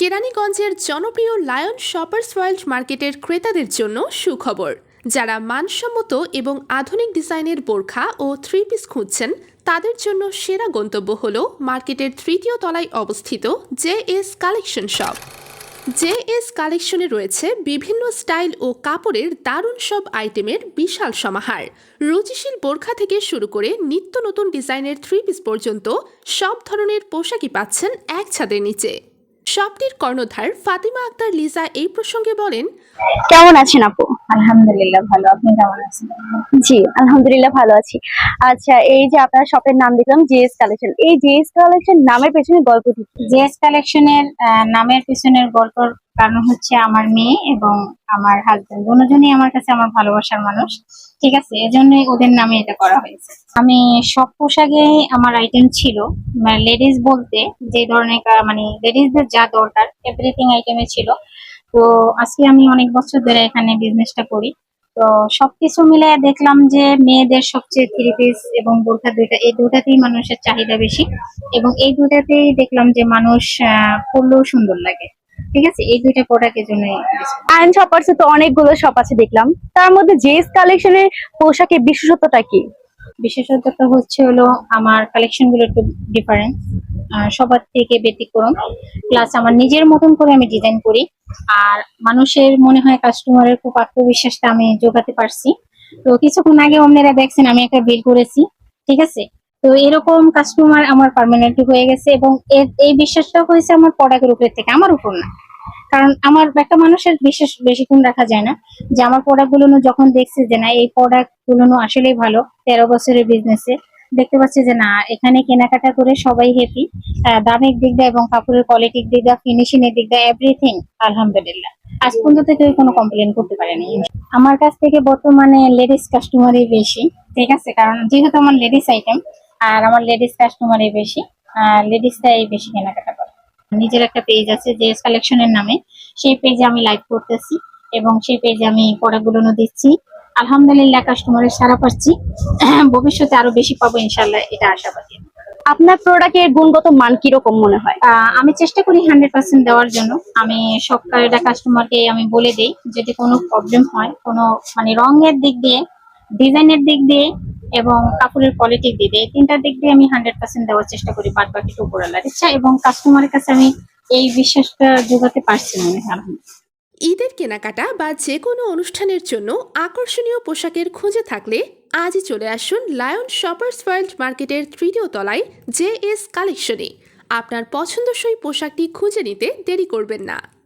কেরানীগঞ্জের জনপ্রিয় lion shoppers world মার্কেটের ক্রেতাদের জন্য সুখবর। যারা মানসম্মত এবং আধুনিক ডিজাইনের বোরখা ও থ্রি পিস খুঁজছেন, তাদের জন্য সেরা গন্তব্য হল মার্কেটের তৃতীয় তলায় অবস্থিত J S collection shop. J S কালেকশনে রয়েছে বিভিন্ন স্টাইল ও কাপড়ের দারুণ সব আইটেমের বিশাল সমাহার। রুচিশীল বোরখা থেকে শুরু করে নিত্য নতুন ডিজাইনের থ্রি পিস পর্যন্ত সব ধরনের পোশাকই পাচ্ছেন এক ছাদের নিচে। শপটির কর্ণধার ফাতিমা আক্তার লিজা এই প্রসঙ্গে বলেন কেমন আছেন আপু? আলহামদুলিল্লাহ ভালো। আপনি কেমন আছেন? জি আলহামদুলিল্লাহ ভালো আছি। আচ্ছা এই যে আপনার শপের নাম দেখলাম জিএস কালেকশন এই জিএস কালেকশন নামের পেছনে গল্প কি? জিএস কালেকশনের নামের পেছনের গল্পর কারণ হচ্ছে আমার মেয়ে এবং আমার হাজবেন্ড দুজনেই আমার কাছে আমার ভালোবাসার মানুষ। ঠিক আছে? এজন্যই ওদের নামে এটা করা হয়েছে। আমি সব পোশাকে আমার আইটেম ছিল। মানে লেডিস বলতে যে ধরনের মানে লেডিসদের যা দরকার এভরিথিং আইটেমে ছিল। তো আজকে আমি অনেক বছর ধরে এখানে বিজনেসটা করি। তো সবকিছু মিলে দেখলাম যে মেয়েদের সবচেয়ে থ্রি পিস এবং বোরখা দুইটা এই দুটাতেই মানুষের চাহিদা বেশি। এবং এই দুটাতেই দেখলাম যে মানুষ আহ, পরলেও সুন্দর লাগে। ঠিক আছে? এই দুইটা প্রোডাক্টের জন্য আয়ন শপার্সে তো অনেকগুলো শপ আছে দেখলাম। তার মধ্যে জিএস কালেকশনের পোশাকের বিশেষত্বটা কি? বিশেষত্বটা হচ্ছে হলো আমার কালেকশনগুলো একটু ডিফারেন্ট সবার থেকে ব্যতিক্রম। প্লাস আমার নিজের মতন করে আমি ডিজাইন করি। আর মানুষের মনে হয় কাস্টমারের খুব আত্মবিশ্বাসটা আমি যোগাতে পারছি। তো কিছুক্ষণ আগে আপনারা দেখছেন আমি একটা বিল করেছি। ঠিক আছে? তো এরকম কাস্টমার আমার পার্মানেন্টলি হয়ে গেছে এবং এই বিশ্বাসটা হয়েছে আমার প্রোডাক্টের উপর থেকে, আমার উপর না। কারণ আমার একটা মানুষের বিশেষ বেশিক্ষণ রাখা যায় না যে আমার প্রোডাক্টগুলো যখন দেখছে যে না, এই প্রোডাক্টগুলো আসলেই ভালো, তেরো বছরের বিজনেসে দেখতে পাচ্ছি যে না, এখানে কেনাকাটা করে সবাই হ্যাপি দামের দিক দিয়ে এবং কাপড়ের কোয়ালিটির দিক দিয়ে ফিনিশিং এর দিক দিয়ে এভরিথিং আলহামদুলিল্লাহ। আজ পর্যন্ত কেউ কোনো কমপ্লেন করতে পারেনি। আমার কাছ থেকে বর্তমানে লেডিস কাস্টমারই বেশি, ঠিক আছে? কারণ যেহেতু আমার লেডিস আইটেম আর আমার লেডিস কাস্টমারই বেশি লেডিসটাই বেশি কেনাকাটা করে। নিজের একটা পেজ আছে যে কালেকশনের নামে সেই পেজে আমি লাইভ করতেছি এবং সেই পেজে আমি প্রোডাক্টগুলো দিচ্ছি। আলহামদুলিল্লাহ কাস্টমারের সারা পাচ্ছি। ভবিষ্যতে আরও বেশি পাবো ইনশাল্লাহ এটা আশাবাদী। আপনার প্রোডাক্টের গুণগত মান কীরকম মনে হয়? আমি চেষ্টা করি হান্ড্রেড পার্সেন্ট দেওয়ার জন্য। আমি সব কয়টা কাস্টমারকে আমি বলে দিই যদি কোনো প্রবলেম হয় কোনো মানে রঙের দিক দিয়ে ডিজাইনের দিক দিয়ে এবং কাপড়ের দিয়ে এই তিনটার দিক দিয়ে আমি হান্ড্রেড পার্সেন্ট দেওয়ার চেষ্টা করি, বাদ বাকি উপরালার ইচ্ছা এবং কাস্টমারের কাছে আমি এই বিশ্বাসটা যোগাতে পারছি মনে হয় ঈদের কেনাকাটা বা যে কোনো অনুষ্ঠানের জন্য আকর্ষণীয় পোশাকের খুঁজে থাকলে আজই চলে আসুন লায়ন শপার্স ওয়ার্ল্ড মার্কেটের তৃতীয় তলায় জে এস কালেকশনে আপনার পছন্দসই পোশাকটি খুঁজে নিতে দেরি করবেন না।